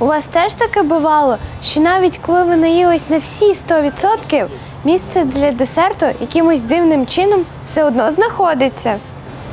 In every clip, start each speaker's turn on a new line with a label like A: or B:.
A: У вас теж таке бувало, що навіть коли ви наїлись на всі 100%, місце для десерту якимось дивним чином все одно знаходиться.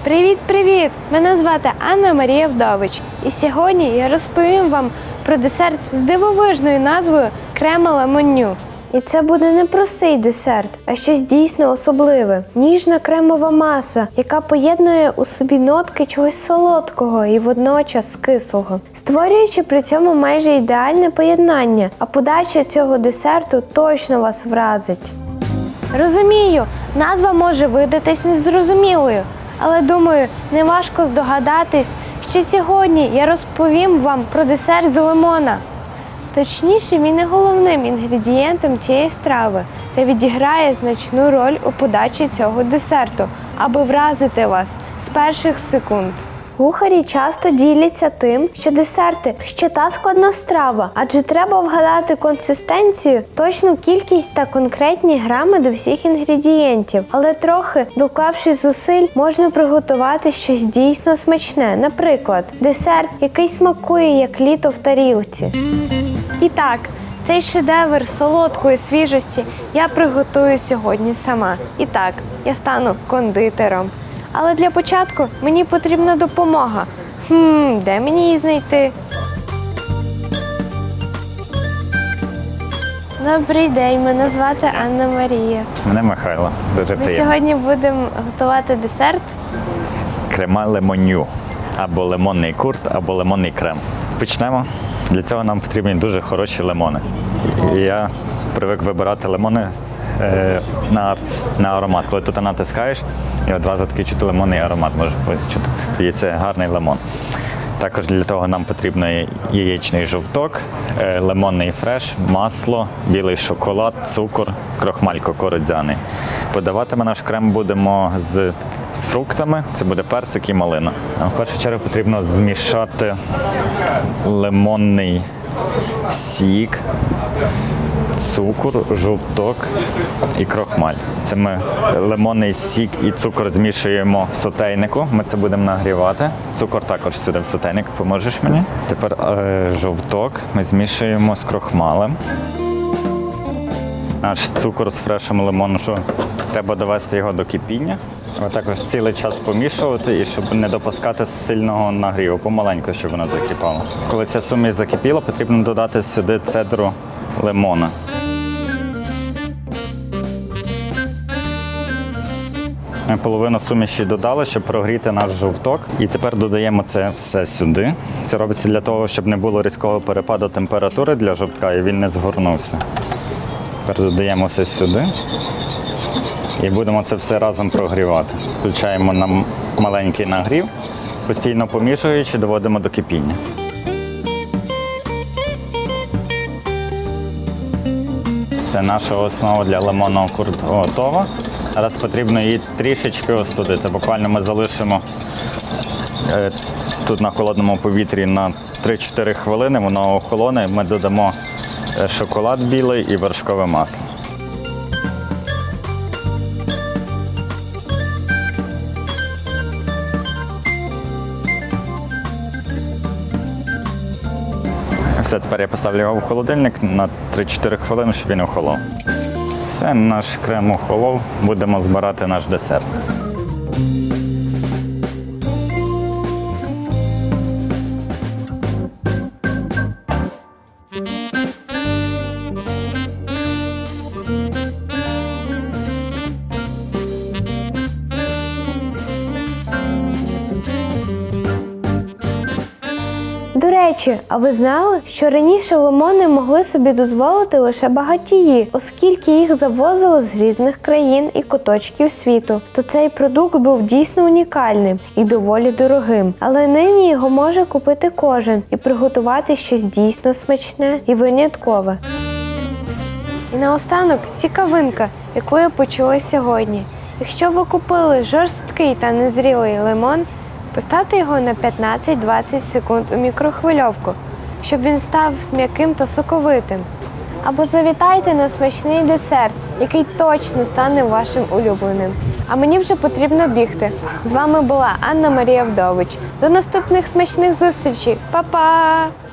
A: Привіт, привіт! Мене звати Анна Марія Вдович. І сьогодні я розповім вам про десерт з дивовижною назвою крема лемонню. І це буде не простий десерт, а щось дійсно особливе. Ніжна кремова маса, яка поєднує у собі нотки чогось солодкого і водночас кислого, створюючи при цьому майже ідеальне поєднання, а подача цього десерту точно вас вразить. Розумію, назва може видатись незрозумілою, але думаю, неважко здогадатись, що сьогодні я розповім вам про десерт з лимона. Точніше, він є головним інгредієнтом цієї страви та відіграє значну роль у подачі цього десерту, аби вразити вас з перших секунд. Кухарі часто діляться тим, що десерти ще та складна страва, адже треба вгадати консистенцію, точну кількість та конкретні грами до всіх інгредієнтів. Але трохи доклавши зусиль, можна приготувати щось дійсно смачне. Наприклад, десерт, який смакує як літо в тарілці. І так, цей шедевр солодкої свіжості я приготую сьогодні сама. І так, я стану кондитером. Але для початку мені потрібна допомога. Хм, де мені її знайти? Добрий день, мене звати Анна Марія.
B: Мене Михайло, дуже
A: Ми
B: приємно.
A: сьогодні будемо готувати десерт.
B: Крема лемоню або лимонний курт, або лимонний крем. Почнемо. Для цього нам потрібні дуже хороші лимони. Я привик вибирати лимони е, на, на аромат. Коли ти натискаєш, і одразу такий чути лимонний аромат можеш почути. Це гарний лимон. Також для того нам потрібен яєчний жовток, е, лимонний фреш, масло, білий шоколад, цукор, крохмаль кукурудзяний. Подавати ми наш крем будемо з, з фруктами. Це буде персик і малина. В першу чергу потрібно змішати лимонний сік, цукор, жовток і крохмаль. Це ми лимонний сік і цукор змішуємо в сотейнику. Ми це будемо нагрівати. Цукор також сюди в сотейник. Поможеш мені? Тепер е, жовток ми змішуємо з крохмалем. Наш цукор з фрешем лимону, що треба довести його до кипіння. Отак ось цілий час помішувати і щоб не допускати сильного нагріву, помаленьку, щоб вона закипала. Коли ця суміш закипіла, потрібно додати сюди цедру лимона. Ми половину суміші додали, щоб прогріти наш жовток. І тепер додаємо це все сюди. Це робиться для того, щоб не було різкого перепаду температури для жовтка і він не згорнувся. Тепер додаємо все сюди. І будемо це все разом прогрівати. Включаємо на маленький нагрів, постійно помішуючи, доводимо до кипіння. Це наша основа для лимонного курту готова. Зараз потрібно її трішечки остудити. Буквально ми залишимо е, тут на холодному повітрі на 3-4 хвилини, воно охолоне. Ми додамо шоколад білий і вершкове масло. Все, тепер я поставлю його в холодильник на 3-4 хвилини, щоб він охолов. Все, наш крем охолов, будемо збирати наш десерт.
A: До речі, а ви знали, що раніше лимони могли собі дозволити лише багатії, оскільки їх завозили з різних країн і куточків світу, то цей продукт був дійсно унікальним і доволі дорогим. Але нині його може купити кожен і приготувати щось дійсно смачне і виняткове. І наостанок цікавинка, яку я почула сьогодні. Якщо ви купили жорсткий та незрілий лимон, поставте його на 15-20 секунд у мікрохвильовку, щоб він став м'яким та соковитим. Або завітайте на смачний десерт, який точно стане вашим улюбленим. А мені вже потрібно бігти. З вами була Анна Марія Вдович. До наступних смачних зустрічей. Па-па!